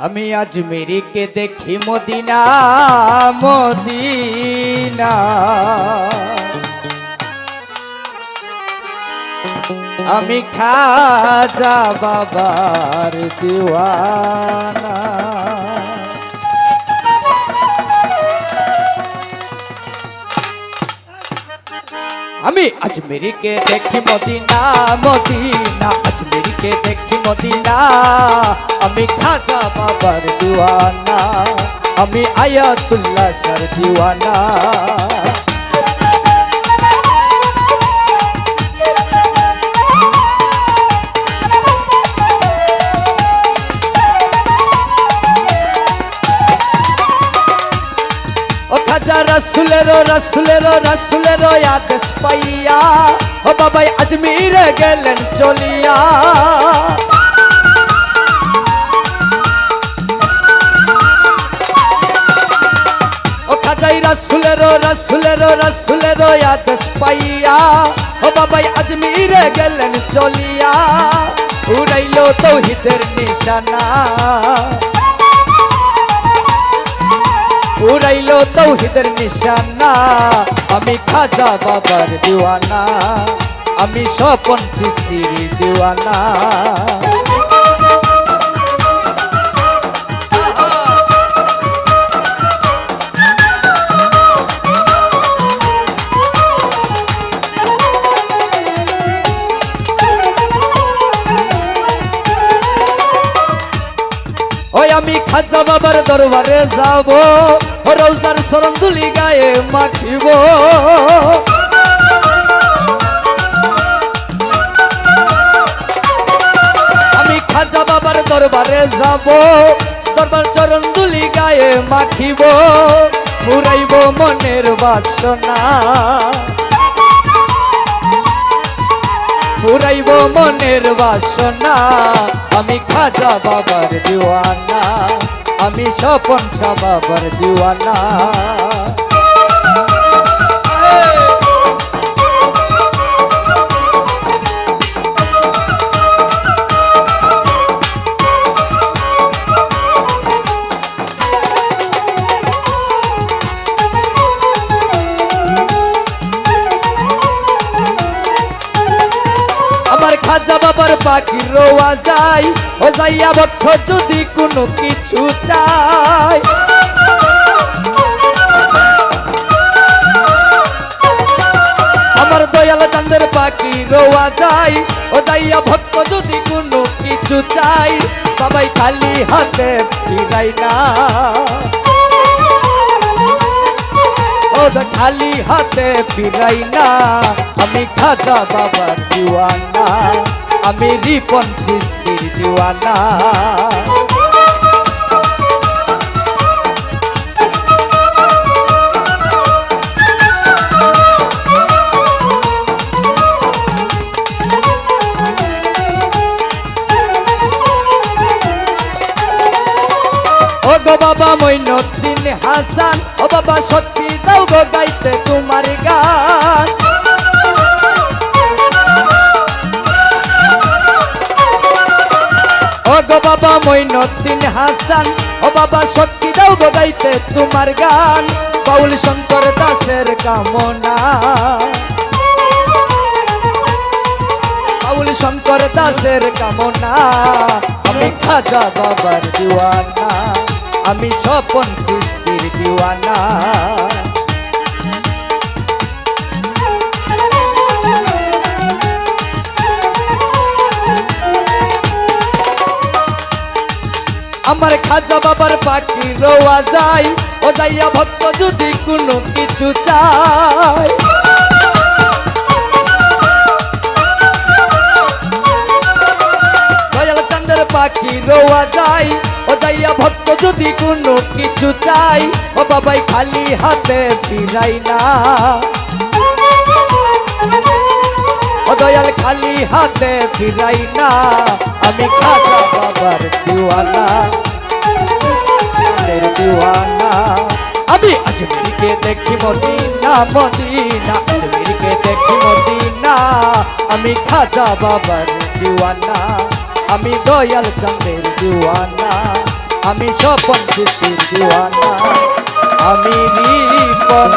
আমি আজমেরিকে দেখি Medina Medina. আমি খা খাজা বাবার দিওয়ানা। আমি আজমেরিকে দেখি মদিনা মদিনা, আজমেরিকে দেখি মদিনা। আমি খাজা বাবার দিওয়ানা, আমি আয়াতুল্লাহ সার দিওয়ানা। ও খাজা রসুলেরো রসুলেরো রসুলেরো আদেশ পাইয়া। ও বাবাই, আজমিরে গেলেন চলিয়া। ও খাজাই রসুলেরো রসুলেরো রসুলেরো আদেশ পাইয়া। ও বাবাই, আজমিরে গেলেন চলিয়া। উড়াইলো তৌহিদের নিশানা। উড়াইলো তৌহিদের নিশানা। আমি খাজা বাবার দিওয়ানা। আমি স্বপন চিস্তির দিওয়ানা। ওই আমি খাজা বাবার দরবারে যাব। ও রোজার সরন্দুলি গায়ে মাখিব। আমি খাজা বাবার দরবারে যাব, দরবার চরণদুলি গায়ে মাখিব পুরাইব মনের বাসনা। পুরাইব মনের বাসনা, আমি খাজা বাবার দিওয়ানা। আমি স্বপন শাহ বাবার দিওয়ানা। খাজা বাবার পাখি রোয়া যায়। ও যাইয়া বক্ষ যদি কোনো কিছু চাই আমার দয়াল চান্দের পাখি রোয়া যায়। ও যাইয়া ভক্ত যদি কোনো কিছু চাই বাবাই খালি হাতে ফিরাই না। তো খালি হাতে ফিরাই না। আমি খাজা বাবার দিওয়ানা আমি রিপন সৃষ্টির দিওয়ানা। বাবা মইনুদ্দিন হাসান, ও বাবা সত্যি দাও গো গাইতে তোমার গান। গো বাবা মইনুদ্দিন হাসান, ও বাবা শক্তি দাও গো গাইতে তোমার গান। বাউল শঙ্কর দাসের কামনা। বাউল শঙ্কর দাসের কামনা। আমি খাজা বাবার দিওয়ানা। আমি স্বপন চিস্তির দিওয়ানা। আমার খাজা বাবার পাখি রোয়া যায়, ও যাইয়া ভক্ত যদি কোনো কিছু চায়। দয়াল চান্দের পাখি রোয়া যায় ও যাইয়া ভক্ত যদি কোনো কিছু চাই, ও বাবাই খালি হাতে ফিরাই না। ও খালি হাতে ফিরাই না, আমি খাজা বাবার দিওয়ানা। আমি আজমিরকে দেখি মদিনা মদিনা, আজমিরকে দেখি মদিনা। আমি খাজা বাবার দিওয়ানা, আমি দয়াল চাঁদের দিওয়ানা। আমি স্বপন চিস্তির দিওয়ানা আমি রিপন